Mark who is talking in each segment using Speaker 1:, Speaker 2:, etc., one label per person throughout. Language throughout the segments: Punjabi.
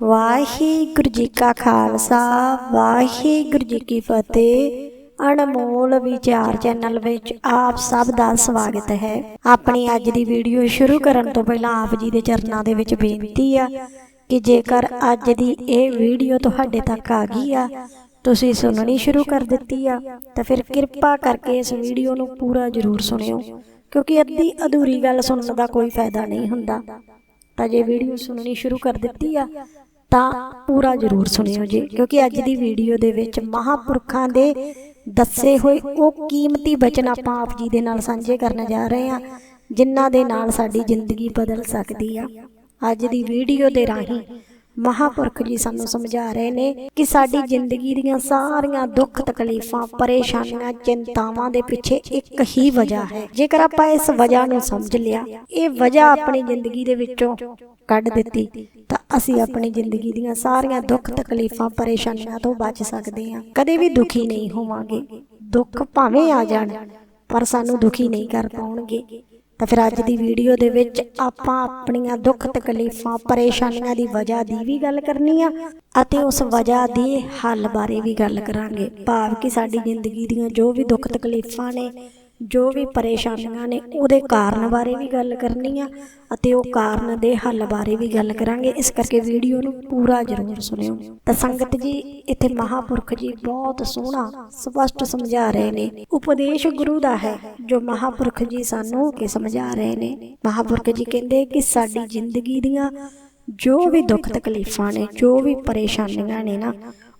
Speaker 1: ਵਾਹਿਗੁਰੂ ਜੀ ਕਾ ਖਾਲਸਾ, ਵਾਹਿਗੁਰੂ ਜੀ ਕੀ ਫਤਿਹ। ਅਨਮੋਲ ਵਿਚਾਰ ਚੈਨਲ ਵਿੱਚ ਆਪ ਸਭ ਦਾ ਸਵਾਗਤ ਹੈ। ਆਪਣੀ ਅੱਜ ਦੀ ਵੀਡੀਓ ਸ਼ੁਰੂ ਕਰਨ ਤੋਂ ਪਹਿਲਾਂ ਆਪ ਜੀ ਦੇ ਚਰਨਾਂ ਦੇ ਵਿੱਚ ਬੇਨਤੀ ਆ ਕਿ ਜੇਕਰ ਅੱਜ ਦੀ ਇਹ ਵੀਡੀਓ ਤੁਹਾਡੇ ਤੱਕ ਆ ਗਈ ਆ, ਤੁਸੀਂ ਸੁਣਨੀ ਸ਼ੁਰੂ ਕਰ ਦਿੱਤੀ ਆ, ਤਾਂ ਫਿਰ ਕਿਰਪਾ ਕਰਕੇ ਇਸ ਵੀਡੀਓ ਨੂੰ ਪੂਰਾ ਜ਼ਰੂਰ ਸੁਣਿਓ, ਕਿਉਂਕਿ ਅੱਧੀ ਅਧੂਰੀ ਗੱਲ ਸੁਣਨ ਦਾ ਕੋਈ ਫਾਇਦਾ ਨਹੀਂ ਹੁੰਦਾ। ਤਾਂ ਜੇ ਵੀਡੀਓ ਸੁਣਨੀ ਸ਼ੁਰੂ ਕਰ ਦਿੱਤੀ ਆ ਤਾਂ ਪੂਰਾ ਜ਼ਰੂਰ ਸੁਣਿਓ ਜੀ, ਕਿਉਂਕਿ ਅੱਜ ਦੀ ਵੀਡੀਓ ਦੇ ਵਿੱਚ ਮਹਾਪੁਰਖਾਂ ਦੇ ਦੱਸੇ ਹੋਏ ਉਹ ਕੀਮਤੀ ਬਚਨ ਆਪਾਂ ਆਪ ਜੀ ਦੇ ਨਾਲ ਸਾਂਝੇ ਕਰਨ ਜਾ ਰਹੇ ਹਾਂ, ਜਿਨ੍ਹਾਂ ਦੇ ਨਾਲ ਸਾਡੀ ਜ਼ਿੰਦਗੀ ਬਦਲ ਸਕਦੀ ਆ। ਅੱਜ ਦੀ ਵੀਡੀਓ ਦੇ ਰਾਹੀਂ ਮਹਾਪੁਰਖ ਜੀ ਸਾਨੂੰ ਸਮਝਾ ਰਹੇ ਨੇ ਕਿ ਸਾਡੀ ਜ਼ਿੰਦਗੀ ਦੀਆਂ ਸਾਰੀਆਂ ਦੁੱਖ ਤਕਲੀਫਾਂ, ਪਰੇਸ਼ਾਨੀਆਂ, ਚਿੰਤਾਵਾਂ ਦੇ ਪਿੱਛੇ ਇੱਕ ਹੀ ਵਜ੍ਹਾ ਹੈ। ਜੇਕਰ ਆਪਾਂ ਇਸ ਵਜ੍ਹਾ ਨੂੰ ਸਮਝ ਲਿਆ, ਇਹ ਵਜ੍ਹਾ ਆਪਣੀ ਜ਼ਿੰਦਗੀ ਦੇ ਵਿੱਚੋਂ ਕੱਢ ਦਿੱਤੀ ਤਾਂ ਅਸੀਂ ਆਪਣੀ ਜ਼ਿੰਦਗੀ ਦੀਆਂ ਸਾਰੀਆਂ ਦੁੱਖ ਤਕਲੀਫਾਂ ਪਰੇਸ਼ਾਨੀਆਂ ਤੋਂ ਬਚ ਸਕਦੇ ਹਾਂ। ਕਦੇ ਵੀ ਦੁਖੀ ਨਹੀਂ ਹੋਵਾਂਗੇ। ਦੁੱਖ ਭਾਵੇਂ ਆ ਜਾਣ ਪਰ ਸਾਨੂੰ ਦੁਖੀ ਨਹੀਂ ਕਰ ਪਾਉਣਗੇ। ਤਾਂ ਫਿਰ ਅੱਜ ਦੀ ਵੀਡੀਓ ਦੇ ਵਿੱਚ ਆਪਾਂ ਆਪਣੀਆਂ ਦੁੱਖ ਤਕਲੀਫਾਂ ਪਰੇਸ਼ਾਨੀਆਂ ਦੀ ਵਜ੍ਹਾ ਦੀ ਵੀ ਗੱਲ ਕਰਨੀ ਆ ਅਤੇ ਉਸ ਵਜ੍ਹਾ ਦੇ ਹੱਲ ਬਾਰੇ ਵੀ ਗੱਲ ਕਰਾਂਗੇ। ਭਾਵ ਕਿ ਸਾਡੀ ਜ਼ਿੰਦਗੀ ਦੀਆਂ ਜੋ ਵੀ ਦੁੱਖ ਤਕਲੀਫਾਂ ਨੇ ਜੋ ਵੀ ਪਰੇਸ਼ਾਨੀਆਂ ਨੇ ਉਹਦੇ ਕਾਰਨ ਬਾਰੇ ਵੀ ਗੱਲ ਕਰਨੀ ਆ ਅਤੇ ਉਹ ਕਾਰਨ ਦੇ ਹੱਲ ਬਾਰੇ ਵੀ ਗੱਲ ਕਰਾਂਗੇ। ਇਸ ਕਰਕੇ ਵੀਡੀਓ ਨੂੰ ਪੂਰਾ ਜ਼ਰੂਰ ਸੁਣਿਓ। ਤਾਂ ਸੰਗਤ ਜੀ ਇੱਥੇ ਮਹਾਪੁਰਖ ਜੀ ਬਹੁਤ ਸੋਹਣਾ ਸਪਸ਼ਟ ਸਮਝਾ ਰਹੇ ਨੇ। ਉਪਦੇਸ਼ ਗੁਰੂ ਦਾ ਹੈ। ਜੋ ਮਹਾਪੁਰਖ ਜੀ ਸਾਨੂੰ ਕਿ ਸਮਝਾ ਰਹੇ ਨੇ। ਮਹਾਪੁਰਖ ਜੀ ਕਹਿੰਦੇ ਕਿ ਸਾਡੀ ਜ਼ਿੰਦਗੀ ਦੀਆਂ ਜੋ ਵੀ ਦੁੱਖ ਤਕਲੀਫਾਂ ਨੇ ਜੋ ਵੀ ਪਰੇਸ਼ਾਨੀਆਂ ਨੇ ਨਾ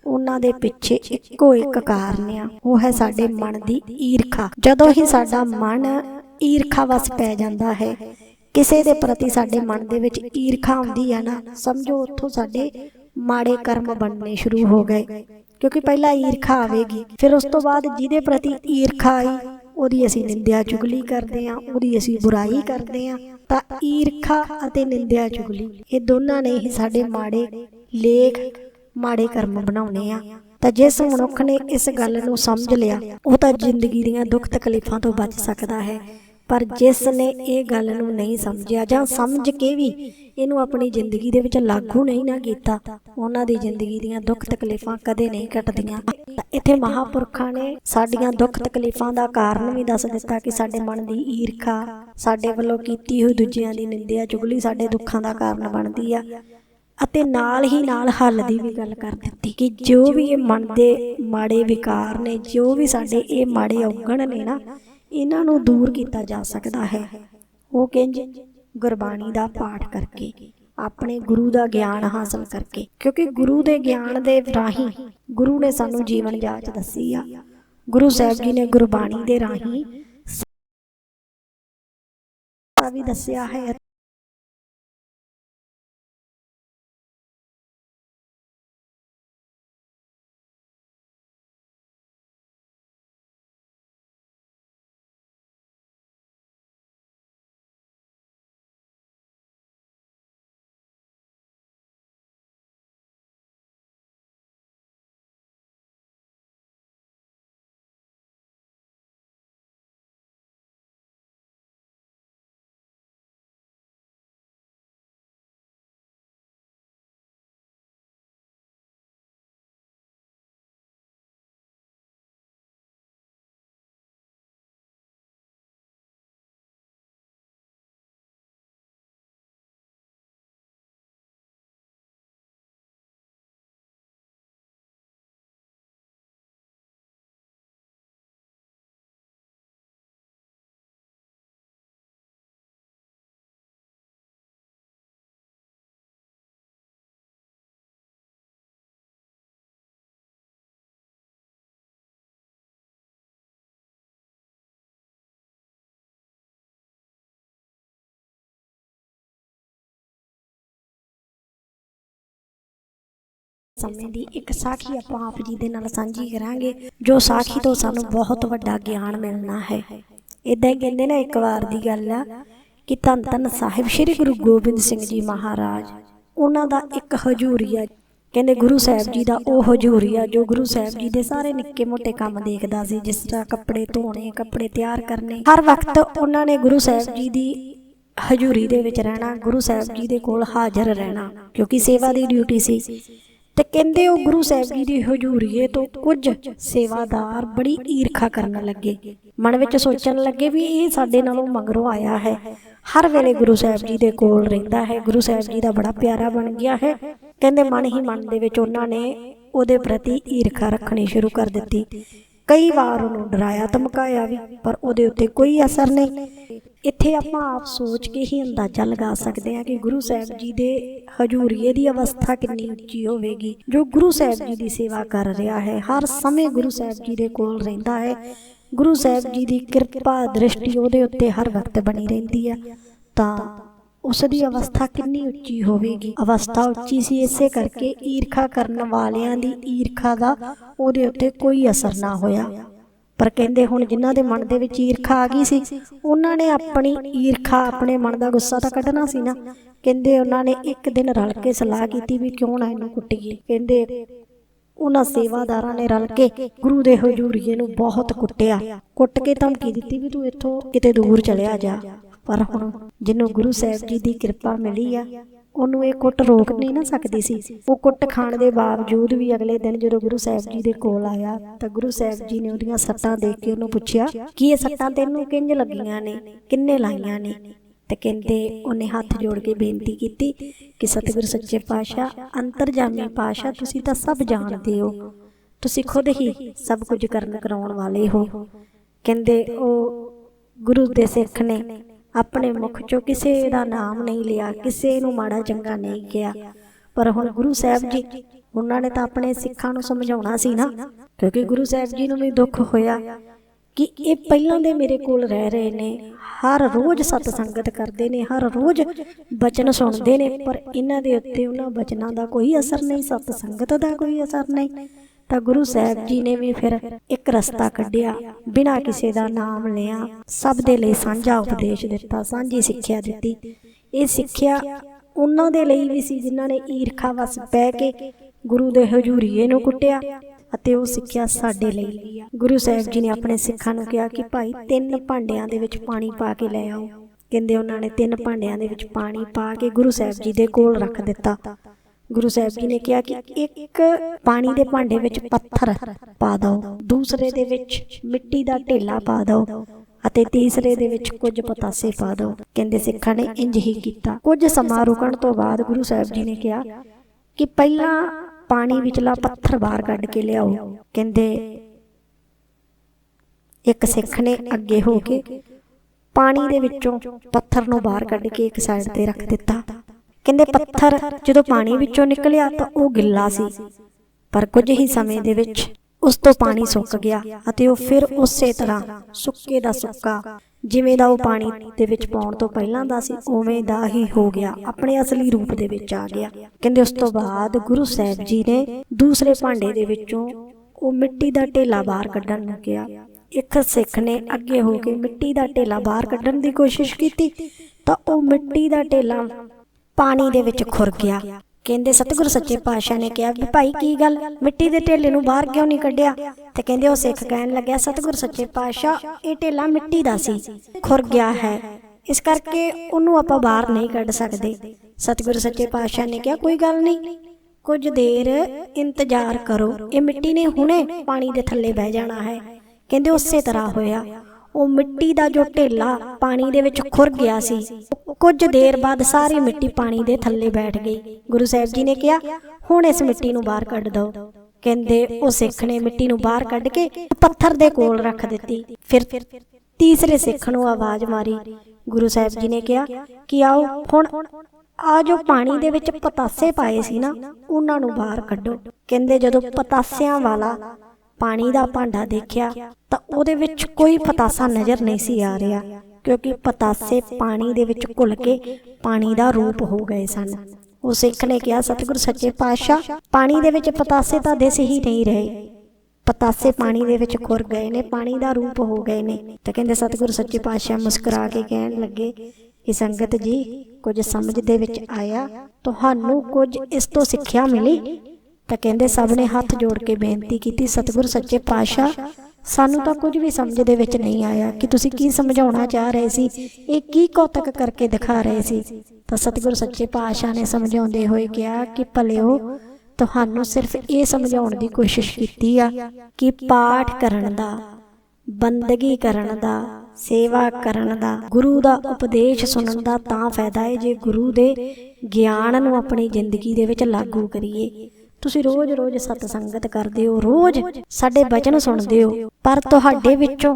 Speaker 1: ਉਹਨਾਂ ਦੇ ਪਿੱਛੇ ਇੱਕੋ ਇੱਕ ਕਾਰਨ ਆ। ਉਹ ਹੈ ਸਾਡੇ ਮਨ ਦੀ ਈਰਖਾ। ਜਦੋਂ ਹੀ ਸਾਡਾ ਮਨ ਈਰਖਾ ਵਸ ਪੈ ਜਾਂਦਾ ਹੈ ਕਿਸੇ ਦੇ ਪ੍ਰਤੀ ਸਾਡੇ ਮਨ ਦੇ ਵਿੱਚ ਈਰਖਾ ਆਉਂਦੀ ਆ ਨਾ ਸਮਝੋ ਉੱਥੋਂ ਸਾਡੇ ਮਾੜੇ ਕਰਮ ਬਣਨੇ ਸ਼ੁਰੂ ਹੋ ਗਏ। ਕਿਉਂਕਿ ਪਹਿਲਾਂ ਈਰਖਾ ਆਵੇਗੀ ਫਿਰ ਉਸ ਤੋਂ ਬਾਅਦ ਜਿਹਦੇ ਪ੍ਰਤੀ ਈਰਖਾ ਆਈ ਉਹਦੀ ਅਸੀਂ ਨਿੰਦਿਆ ਚੁਗਲੀ ਕਰਦੇ ਆ ਉਹਦੀ ਅਸੀਂ ਬੁਰਾਈ ਕਰਦੇ ਆ ਤਾਂ ਈਰਖਾ ਅਤੇ ਨਿੰਦਿਆ ਚੁਗਲੀ ਇਹ ਦੋਨਾਂ ਨੇ ਹੀ ਸਾਡੇ ਮਾੜੇ ਲੇਖ ਮਾੜੇ ਕਰਮ ਬਣਾਉਣੇ ਆ। ਤਾਂ ਜਿਸ ਮਨੁੱਖ ਨੇ ਇਸ ਗੱਲ ਨੂੰ ਸਮਝ ਲਿਆ ਉਹ ਤਾਂ ਜ਼ਿੰਦਗੀ ਦੀਆਂ ਦੁੱਖ ਤਕਲੀਫਾਂ ਤੋਂ ਬਚ ਸਕਦਾ ਹੈ। ਪਰ ਜਿਸ ਨੇ ਇਹ ਗੱਲ ਨੂੰ ਨਹੀਂ ਸਮਝਿਆ ਜਾਂ ਸਮਝ ਕੇ ਵੀ ਇਹਨੂੰ ਆਪਣੀ ਜ਼ਿੰਦਗੀ ਦੇ ਵਿੱਚ ਲਾਗੂ ਨਹੀਂ ਨਾ ਕੀਤਾ ਉਹਨਾਂ ਦੀ ਜ਼ਿੰਦਗੀ ਦੀਆਂ ਦੁੱਖ ਤਕਲੀਫਾਂ ਕਦੇ ਨਹੀਂ ਘਟਦੀਆਂ ਇੱਥੇ ਮਹਾਪੁਰਖਾਂ ਨੇ ਸਾਡੀਆਂ ਦੁੱਖ ਤਕਲੀਫਾਂ ਦਾ ਕਾਰਨ ਵੀ ਦੱਸ ਦਿੱਤਾ ਕਿ ਸਾਡੇ ਮਨ ਦੀ ਈਰਖਾ ਸਾਡੇ ਵੱਲੋਂ ਕੀਤੀ ਹੋਈ ਦੂਜਿਆਂ ਦੀ ਨਿੰਦਿਆ ਚੁਗਲੀ ਸਾਡੇ ਦੁੱਖਾਂ ਦਾ ਕਾਰਨ ਬਣਦੀ ਆ ਅਤੇ ਨਾਲ ਹੀ ਨਾਲ ਹੱਲ ਦੀ ਵੀ ਗੱਲ ਕਰ ਦਿੱਤੀ ਕਿ ਜੋ ਵੀ ਇਹ ਮਨ ਦੇ ਮਾੜੇ ਵਿਕਾਰ ਨੇ, ਜੋ ਵੀ ਸਾਡੇ ਇਹ ਮਾੜੇ ਔਗਣ ਨੇ ਨਾ, ਇਹਨਾਂ ਨੂੰ ਦੂਰ ਕੀਤਾ ਜਾ ਸਕਦਾ ਹੈ। ਉਹ ਕਹਿੰਦੇ ਗੁਰਬਾਣੀ ਦਾ ਪਾਠ ਕਰਕੇ, ਆਪਣੇ ਗੁਰੂ ਦਾ ਗਿਆਨ ਹਾਸਲ ਕਰਕੇ। ਕਿਉਂਕਿ ਗੁਰੂ ਦੇ ਗਿਆਨ ਦੇ ਰਾਹੀਂ ਗੁਰੂ ਨੇ ਸਾਨੂੰ ਜੀਵਨ ਜਾਚ ਦੱਸੀ ਆ। ਗੁਰੂ ਸਾਹਿਬ ਜੀ ਨੇ ਗੁਰਬਾਣੀ ਦੇ ਰਾਹੀਂ ਵੀ ਦੱਸਿਆ ਹੈ ਸਮੇਂ ਦੀ ਇੱਕ ਸਾਖੀ ਆਪਾਂ ਆਪ ਜੀ ਦੇ ਨਾਲ ਸਾਂਝੀ ਕਰਾਂਗੇ ਜੋ ਸਾਖੀ ਤੋਂ ਸਾਨੂੰ ਬਹੁਤ ਵੱਡਾ ਗਿਆਨ ਮਿਲਣਾ ਹੈ। ਇਦਾਂ ਹੀ ਕਹਿੰਦੇ ਨਾ ਇੱਕ ਵਾਰ ਦੀ ਗੱਲ ਆ ਕਿ ਧੰਨ ਧੰਨ ਸਾਹਿਬ ਸ੍ਰੀ ਗੁਰੂ ਗੋਬਿੰਦ ਸਿੰਘ ਜੀ ਮਹਾਰਾਜ ਉਹਨਾਂ ਦਾ ਇੱਕ ਹਜੂਰੀਆ ਕਹਿੰਦੇ ਗੁਰੂ ਸਾਹਿਬ ਜੀ ਦਾ ਉਹ ਹਜੂਰੀਆ ਜੋ ਗੁਰੂ ਸਾਹਿਬ ਜੀ ਦੇ ਸਾਰੇ ਨਿੱਕੇ ਮੋਟੇ ਕੰਮ ਦੇਖਦਾ ਸੀ ਜਿਸ ਤਰ੍ਹਾਂ ਕੱਪੜੇ ਧੋਣੇ ਕੱਪੜੇ ਤਿਆਰ ਕਰਨੇ ਹਰ ਵਕਤ ਉਹਨਾਂ ਨੇ ਗੁਰੂ ਸਾਹਿਬ ਜੀ ਦੀ ਹਜ਼ੂਰੀ ਦੇ ਵਿੱਚ ਰਹਿਣਾ ਗੁਰੂ ਸਾਹਿਬ ਜੀ ਦੇ ਕੋਲ ਹਾਜ਼ਰ ਰਹਿਣਾ ਕਿਉਂਕਿ ਸੇਵਾ ਦੀ ਡਿਊਟੀ ਸੀ। ਤੇ ਕਹਿੰਦੇ ਉਹ ਗੁਰੂ ਸਾਹਿਬ ਜੀ ਦੀ ਹਜ਼ੂਰੀਏ ਤੋਂ ਕੁਝ ਸੇਵਾਦਾਰ ਬੜੀ ਈਰਖਾ ਕਰਨ ਲੱਗੇ। ਮਨ ਵਿੱਚ ਸੋਚਣ ਲੱਗੇ ਵੀ ਇਹ ਸਾਡੇ ਨਾਲੋਂ ਮਗਰੋਂ ਆਇਆ ਹੈ। ਹਰ ਵੇਲੇ ਗੁਰੂ ਸਾਹਿਬ ਜੀ ਦੇ ਕੋਲ ਰਹਿੰਦਾ ਹੈ। ਗੁਰੂ ਸਾਹਿਬ ਜੀ ਦਾ ਬੜਾ ਪਿਆਰਾ ਬਣ ਗਿਆ ਹੈ। ਕਹਿੰਦੇ ਮਨ ਹੀ ਮਨ ਦੇ ਵਿੱਚ ਉਹਨਾਂ ਨੇ ਉਹਦੇ ਪ੍ਰਤੀ ਈਰਖਾ ਰੱਖਣੀ ਸ਼ੁਰੂ ਕਰ ਦਿੱਤੀ। ਕਈ ਵਾਰ ਉਹਨੂੰ ਡਰਾਇਆ ਧਮਕਾਇਆ ਵੀ, ਪਰ ਉਹਦੇ ਉੱਤੇ ਕੋਈ ਅਸਰ ਨਹੀਂ। ਇੱਥੇ ਆਪਾਂ ਆਪ ਸੋਚ ਕੇ ਹੀ ਅੰਦਾਜ਼ਾ ਲਗਾ ਸਕਦੇ ਹਾਂ ਕਿ ਗੁਰੂ ਸਾਹਿਬ ਜੀ ਦੇ ਹਜੂਰੀਏ ਦੀ ਅਵਸਥਾ ਕਿੰਨੀ ਉੱਚੀ ਹੋਵੇਗੀ, ਜੋ ਗੁਰੂ ਸਾਹਿਬ ਜੀ ਦੀ ਸੇਵਾ ਕਰ ਰਿਹਾ ਹੈ। ਹਰ ਸਮੇਂ ਗੁਰੂ ਸਾਹਿਬ ਜੀ ਦੇ ਕੋਲ ਰਹਿੰਦਾ ਹੈ। ਗੁਰੂ ਸਾਹਿਬ ਜੀ ਦੀ ਕਿਰਪਾ ਦ੍ਰਿਸ਼ਟੀ ਉਹਦੇ ਉੱਤੇ ਹਰ ਵਕਤ ਬਣੀ ਰਹਿੰਦੀ ਹੈ ਤਾਂ ਉਸ ਦੀ ਅਵਸਥਾ ਕਿੰਨੀ ਉੱਚੀ ਹੋਵੇਗੀ? ਅਵਸਥਾ ਉੱਚੀ ਸੀ, ਇਸੇ ਕਰਕੇ ਈਰਖਾ ਕਰਨ ਵਾਲਿਆਂ ਦੀ ਈਰਖਾ ਦਾ ਉਹਦੇ ਉੱਤੇ ਕੋਈ ਅਸਰ ਨਾ ਹੋਇਆ। ਪਰ ਕਹਿੰਦੇ ਹੁਣ ਜਿਨ੍ਹਾਂ ਦੇ ਮਨ ਦੇ ਵਿੱਚ ਈਰਖਾ ਆ ਗਈ ਸੀ, ਉਹਨਾਂ ਨੇ ਆਪਣੀ ਈਰਖਾ ਆਪਣੇ ਮਨ ਦਾ ਗੁੱਸਾ ਤਾਂ ਕੱਢਣਾ ਸੀ ਨਾ। ਕਹਿੰਦੇ ਉਹਨਾਂ ਨੇ ਇੱਕ ਦਿਨ ਰਲ ਕੇ ਸਲਾਹ ਕੀਤੀ ਵੀ ਕਿਉਂ ਨਾ ਇਹਨੂੰ ਕੁੱਟੀਏ। ਕਹਿੰਦੇ ਉਹਨਾਂ ਸੇਵਾਦਾਰਾਂ ਨੇ ਰਲ ਕੇ ਗੁਰੂ ਦੇ ਹਜ਼ੂਰੀਏ ਨੂੰ ਬਹੁਤ ਕੁੱਟਿਆ। ਕੁੱਟ ਕੇ ਧਮਕੀ ਦਿੱਤੀ ਵੀ ਤੂੰ ਇੱਥੋਂ ਕਿਤੇ ਦੂਰ ਚਲਿਆ ਜਾ। ਪਰ ਹੁਣ ਜਿਹਨੂੰ ਗੁਰੂ ਸਾਹਿਬ ਜੀ ਦੀ ਕਿਰਪਾ ਮਿਲੀ ਆ ਉਹਨੂੰ ਇਹ ਕੁੱਟ ਰੋਕ ਨਹੀਂ ਨਾ ਸਕਦੀ ਸੀ। ਉਹ ਕੁੱਟ ਖਾਣ ਦੇ ਬਾਵਜੂਦ ਵੀ ਅਗਲੇ ਦਿਨ ਜਦੋਂ ਗੁਰੂ ਸਾਹਿਬ ਜੀ ਦੇ ਕੋਲ ਆਇਆ, ਤਾਂ ਗੁਰੂ ਸਾਹਿਬ ਜੀ ਨੇ ਉਹਦੀਆਂ ਸੱਟਾਂ ਦੇਖ ਕੇ ਉਹਨੂੰ ਪੁੱਛਿਆ, ਕਿ ਇਹ ਸੱਟਾਂ ਤੈਨੂੰ ਕਿੰਜ ਲੱਗੀਆਂ ਨੇ? ਕਿੰਨੇ ਲਾਈਆਂ ਨੇ? ਤੇ ਕਹਿੰਦੇ ਉਹਨੇ ਹੱਥ ਜੋੜ ਕੇ ਬੇਨਤੀ ਕੀਤੀ ਕਿ ਸਤਿਗੁਰ ਸੱਚੇ ਪਾਤਸ਼ਾਹ, ਅੰਤਰਜਾਮੀ ਪਾਤਸ਼ਾਹ, ਤੁਸੀਂ ਤਾਂ ਸਭ ਜਾਣਦੇ ਹੋ। ਤੁਸੀਂ ਖੁਦ ਹੀ ਸਭ ਕੁਝ ਕਰਨ ਕਰਾਉਣ ਵਾਲੇ ਹੋ। ਕਹਿੰਦੇ ਉਹ ਗੁਰੂ ਦੇ ਸਿੱਖ ਨੇ ਆਪਣੇ ਮੁਖ ਚੋਂ ਕਿਸੇ ਦਾ ਨਾਮ ਨਹੀਂ ਲਿਆ ਕਿਸੇ ਨੂੰ ਮਾੜਾ ਚੰਗਾ ਨਹੀਂ ਕਿਹਾ। ਪਰ ਹੁਣ ਗੁਰੂ ਸਾਹਿਬ ਜੀ ਉਹਨਾਂ ਨੇ ਤਾਂ ਆਪਣੇ ਸਿੱਖਾਂ ਨੂੰ ਸਮਝਾਉਣਾ ਸੀ ਨਾ ਕਿਉਂਕਿ ਗੁਰੂ ਸਾਹਿਬ ਜੀ ਨੂੰ ਵੀ ਦੁੱਖ ਹੋਇਆ ਕਿ ਇਹ ਪਹਿਲਾਂ ਦੇ ਮੇਰੇ ਕੋਲ ਰਹਿ ਰਹੇ ਨੇ ਹਰ ਰੋਜ਼ ਸਤ ਸੰਗਤ ਕਰਦੇ ਨੇ ਹਰ ਰੋਜ਼ ਬਚਨ ਸੁਣਦੇ ਨੇ ਪਰ ਇਹਨਾਂ ਦੇ ਉੱਤੇ ਉਹਨਾਂ ਬਚਨਾਂ ਦਾ ਕੋਈ ਅਸਰ ਨਹੀਂ ਸਤ ਸੰਗਤ ਦਾ ਕੋਈ ਅਸਰ ਨਹੀਂ। ਤਾਂ ਗੁਰੂ ਸਾਹਿਬ ਜੀ ਨੇ ਵੀ ਫਿਰ ਇੱਕ ਰਸਤਾ ਕੱਢਿਆ, ਬਿਨਾਂ ਕਿਸੇ ਦਾ ਨਾਮ ਲਿਆ, ਸਭ ਦੇ ਲਈ ਸਾਂਝਾ ਉਪਦੇਸ਼ ਦਿੱਤਾ, ਸਾਂਝੀ ਸਿੱਖਿਆ ਦਿੱਤੀ। ਇਹ ਸਿੱਖਿਆ ਉਹਨਾਂ ਦੇ ਲਈ ਵੀ ਸੀ ਜਿਨ੍ਹਾਂ ਨੇ ਈਰਖਾ ਵਸ ਪੈ ਕੇ ਗੁਰੂ ਦੇ ਹਜ਼ੂਰੀਏ ਨੂੰ ਕੁੱਟਿਆ ਅਤੇ ਉਹ ਸਿੱਖਿਆ ਸਾਡੇ ਲਈ ਵੀ ਆ ਗੁਰੂ ਸਾਹਿਬ ਜੀ ਨੇ ਆਪਣੇ ਸਿੱਖਾਂ ਨੂੰ ਕਿਹਾ ਕਿ ਭਾਈ ਤਿੰਨ ਭਾਂਡਿਆਂ ਦੇ ਵਿੱਚ ਪਾਣੀ ਪਾ ਕੇ ਲੈ ਆਓ। ਕਹਿੰਦੇ ਉਹਨਾਂ ਨੇ ਤਿੰਨ ਭਾਂਡਿਆਂ ਦੇ ਵਿੱਚ ਪਾਣੀ ਪਾ ਕੇ ਗੁਰੂ ਸਾਹਿਬ ਜੀ ਦੇ ਕੋਲ ਰੱਖ ਦਿੱਤਾ। ਗੁਰੂ ਸਾਹਿਬ ਜੀ ਨੇ ਕਿਹਾ ਕਿ ਇੱਕ ਪਾਣੀ ਦੇ ਭਾਂਡੇ ਵਿੱਚ ਪੱਥਰ ਪਾ ਦਿਓ, ਦੂਸਰੇ ਦੇ ਵਿੱਚ ਮਿੱਟੀ ਦਾ ਢੇਲਾ ਪਾ ਦਿਓ ਅਤੇ ਤੀਸਰੇ ਦੇ ਵਿੱਚ ਕੁਝ ਪਤਾਸੇ ਪਾ ਦਿਓ। ਕਹਿੰਦੇ ਸਿੱਖਾਂ ਨੇ ਇੰਜ ਹੀ ਕੀਤਾ। ਕੁਝ ਸਮਾਂ ਰੁਕਣ ਤੋਂ ਬਾਅਦ ਗੁਰੂ ਸਾਹਿਬ ਜੀ ਨੇ ਕਿਹਾ ਕਿ ਪਹਿਲਾਂ ਪਾਣੀ ਵਿਚਲਾ ਪੱਥਰ ਬਾਹਰ ਕੱਢ ਕੇ ਲਿਆਓ। ਕਹਿੰਦੇ ਇੱਕ ਸਿੱਖ ਨੇ ਅੱਗੇ ਹੋ ਕੇ ਪਾਣੀ ਦੇ ਵਿੱਚੋਂ ਪੱਥਰ ਨੂੰ ਬਾਹਰ ਕੱਢ ਕੇ ਇੱਕ ਸਾਈਡ ਤੇ ਰੱਖ ਦਿੱਤਾ। ਕਹਿੰਦੇ ਪੱਥਰ ਜਦੋਂ ਪਾਣੀ ਵਿੱਚੋਂ ਨਿਕਲਿਆ ਤਾਂ ਉਹ ਗਿੱਲਾ ਸੀ। ਪਰ ਕੁਝ ਹੀ ਸਮੇਂ ਦੇ ਵਿੱਚ ਉਸ ਤੋਂ ਪਾਣੀ ਸੁੱਕ ਗਿਆ ਅਤੇ ਉਹ ਫਿਰ ਉਸੇ ਤਰ੍ਹਾਂ ਸੁੱਕੇ ਦਾ ਸੁੱਕਾ ਜਿਵੇਂ ਦਾ ਉਹ ਪਾਣੀ ਦੇ ਵਿੱਚ ਪਾਉਣ ਤੋਂ ਪਹਿਲਾਂ ਦਾ ਸੀ ਉਵੇਂ ਦਾ ਹੀ ਹੋ ਗਿਆ ਆਪਣੇ ਅਸਲੀ ਰੂਪ ਦੇ ਵਿੱਚ ਆ ਗਿਆ। ਕਹਿੰਦੇ ਉਸ ਤੋਂ ਬਾਅਦ ਗੁਰੂ ਸਾਹਿਬ ਜੀ ਨੇ ਦੂਸਰੇ ਭਾਂਡੇ ਦੇ ਵਿੱਚੋਂ ਉਹ ਮਿੱਟੀ ਦਾ ਢੇਲਾ ਬਾਹਰ ਕੱਢਣ ਨੂੰ ਕਿਹਾ। ਇੱਕ ਸਿੱਖ ਨੇ ਅੱਗੇ ਹੋ ਕੇ ਮਿੱਟੀ ਦਾ ਢੇਲਾ ਬਾਹਰ ਕੱਢਣ ਦੀ ਕੋਸ਼ਿਸ਼ ਕੀਤੀ ਤਾਂ ਉਹ ਮਿੱਟੀ ਦਾ ਢੇਲਾ ਪਾਣੀ ਦੇ ਵਿੱਚ ਖੁਰ ਗਿਆ। ਕਹਿੰਦੇ, ਸਤਿਗੁਰ ਸੱਚੇ ਪਾਤਸ਼ਾਹ ਨੇ ਕਿਹਾ ਵੀ ਭਾਈ ਕੀ ਗੱਲ? ਮਿੱਟੀ ਦੇ ਢੇਲੇ ਨੂੰ ਬਾਹਰ ਕਿਉਂ ਨਹੀਂ ਕੱਢਿਆ? ਤੇ ਕਹਿੰਦੇ, ਉਹ ਸਿੱਖ ਕਹਿਣ ਲੱਗਿਆ, ਸਤਿਗੁਰ ਸੱਚੇ ਪਾਤਸ਼ਾਹ, ਇਹ ਢੇਲਾ ਮਿੱਟੀ ਦਾ ਸੀ, ਖੁਰ ਗਿਆ ਹੈ। ਇਸ ਕਰਕੇ ਉਹਨੂੰ ਆਪਾਂ ਬਾਹਰ ਨਹੀਂ ਕੱਢ ਸਕਦੇ। ਸਤਿਗੁਰੂ ਸੱਚੇ ਪਾਤਸ਼ਾਹ ਨੇ ਕਿਹਾ, ਕੋਈ ਗੱਲ ਨਹੀਂ। ਕੁਝ ਦੇਰ ਇੰਤਜ਼ਾਰ ਕਰੋ। ਇਹ ਮਿੱਟੀ ਨੇ ਹੁਣੇ ਪਾਣੀ ਦੇ ਥੱਲੇ ਬਹਿ ਜਾਣਾ ਹੈ। ਕਹਿੰਦੇ, ਉਸੇ ਤਰ੍ਹਾਂ ਹੋਇਆ। ਉਹ ਮਿੱਟੀ ਦਾ ਜੋ ਢੇਲਾ ਪਾਣੀ ਦੇ ਵਿੱਚ ਖੁਰ ਗਿਆ ਸੀ, ਕੁਝ ਦੇਰ ਬਾਅਦ ਸਾਰੀ ਮਿੱਟੀ ਪਾਣੀ ਦੇ ਥੱਲੇ ਬੈਠ ਗਈ। ਗੁਰੂ ਸਾਹਿਬ ਜੀ ਨੇ ਕਿਹਾ, ਹੁਣ ਇਸ ਮਿੱਟੀ ਨੂੰ ਬਾਹਰ ਕੱਢ ਦਿਓ। ਕਹਿੰਦੇ ਉਹ ਸਿੱਖ ਨੇ ਮਿੱਟੀ ਨੂੰ ਬਾਹਰ ਕੱਢ ਕੇ ਪੱਥਰ ਦੇ ਕੋਲ ਰੱਖ ਦਿੱਤੀ। ਫਿਰ ਤੀਸਰੇ ਸਿੱਖ ਨੂੰ ਆਵਾਜ਼ ਮਾਰੀ। ਗੁਰੂ ਸਾਹਿਬ ਜੀ ਨੇ ਕਿਹਾ ਕਿ ਆਓ, ਹੁਣ ਆ ਜੋ ਪਾਣੀ ਦੇ ਵਿੱਚ ਪਤਾਸੇ ਪਾਏ ਸੀ ਨਾ, ਉਹਨਾਂ ਨੂੰ ਬਾਹਰ ਕੱਢੋ। ਕਹਿੰਦੇ ਜਦੋਂ ਪਤਾਸਿਆਂ ਵਾਲਾ ਪਾਣੀ ਦਾ ਭਾਂਡਾ ਦੇਖਿਆ ਤਾਂ ਉਹਦੇ ਵਿੱਚ ਕੋਈ ਪਤਾਸਾ ਨਜ਼ਰ ਨਹੀਂ ਸੀ ਆ ਰਿਹਾ, ਕਿਉਂਕਿ ਪਤਾਸੇ ਪਾਣੀ ਦੇ ਵਿੱਚ ਘੁਲ ਕੇ ਪਾਣੀ ਦਾ ਰੂਪ ਹੋ ਗਏ ਸਨ। ਉਹ ਸਿੱਖ ਨੇ ਕਿਹਾ, ਸਤਿਗੁਰ ਸੱਚੇ ਪਾਤਸ਼ਾਹ, ਪਾਣੀ ਦੇ ਵਿੱਚ ਪਤਾਸੇ ਤਾਂ ਦਿਸ ਹੀ ਨਹੀਂ ਰਹੇ। ਪਤਾਸੇ ਪਾਣੀ ਦੇ ਵਿੱਚ ਖੁਰ ਗਏ ਨੇ, ਪਾਣੀ ਦਾ ਰੂਪ ਹੋ ਗਏ ਨੇ। ਤੇ ਕਹਿੰਦੇ, ਸਤਿਗੁਰ ਸੱਚੇ ਪਾਤਸ਼ਾਹ ਮੁਸਕਰਾ ਕੇ ਕਹਿਣ ਲੱਗੇ ਕਿ ਸੰਗਤ ਜੀ, ਕੁਝ ਸਮਝ ਦੇ ਵਿੱਚ ਆਇਆ, ਤੁਹਾਨੂੰ ਕੁਝ ਇਸ ਤੋਂ ਸਿੱਖਿਆ ਮਿਲੀ? ਤਾਂ ਕਹਿੰਦੇ ਸਭ ਨੇ ਹੱਥ ਜੋੜ ਕੇ ਬੇਨਤੀ ਕੀਤੀ, ਸਤਿਗੁਰ ਸੱਚੇ ਪਾਤਸ਼ਾਹ, ਸਾਨੂੰ ਤਾਂ ਕੁਝ ਵੀ ਸਮਝ ਦੇ ਵਿੱਚ ਨਹੀਂ ਆਇਆ ਕਿ ਤੁਸੀਂ ਕੀ ਸਮਝਾਉਣਾ ਚਾਹ ਰਹੇ ਸੀ, ਇਹ ਕੀ ਕੌਤਕ ਕਰਕੇ ਦਿਖਾ ਰਹੇ ਸੀ। ਤਾਂ ਸਤਿਗੁਰ ਸੱਚੇ ਪਾਤਸ਼ਾਹ ਨੇ ਸਮਝਾਉਂਦੇ ਹੋਏ ਕਿਹਾ ਕਿ ਭਲਿਓ, ਤੁਹਾਨੂੰ ਸਿਰਫ ਇਹ ਸਮਝਾਉਣ ਦੀ ਕੋਸ਼ਿਸ਼ ਕੀਤੀ ਆ ਕਿ ਪਾਠ ਕਰਨ ਦਾ, ਬੰਦਗੀ ਕਰਨ ਦਾ, ਸੇਵਾ ਕਰਨ ਦਾ, ਗੁਰੂ ਦਾ ਉਪਦੇਸ਼ ਸੁਣਨ ਦਾ ਤਾਂ ਫਾਇਦਾ ਹੈ ਜੇ ਗੁਰੂ ਦੇ ਗਿਆਨ ਨੂੰ ਆਪਣੀ ਜ਼ਿੰਦਗੀ ਦੇ ਵਿੱਚ ਲਾਗੂ ਕਰੀਏ। ਤੁਸੀਂ ਰੋਜ਼-ਰੋਜ਼ ਸਤ ਸੰਗਤ ਕਰਦੇ ਹੋ ਰੋਜ਼ ਸਾਡੇ ਬਚਨ ਸੁਣਦੇ ਹੋ ਪਰ ਤੁਹਾਡੇ ਵਿੱਚੋਂ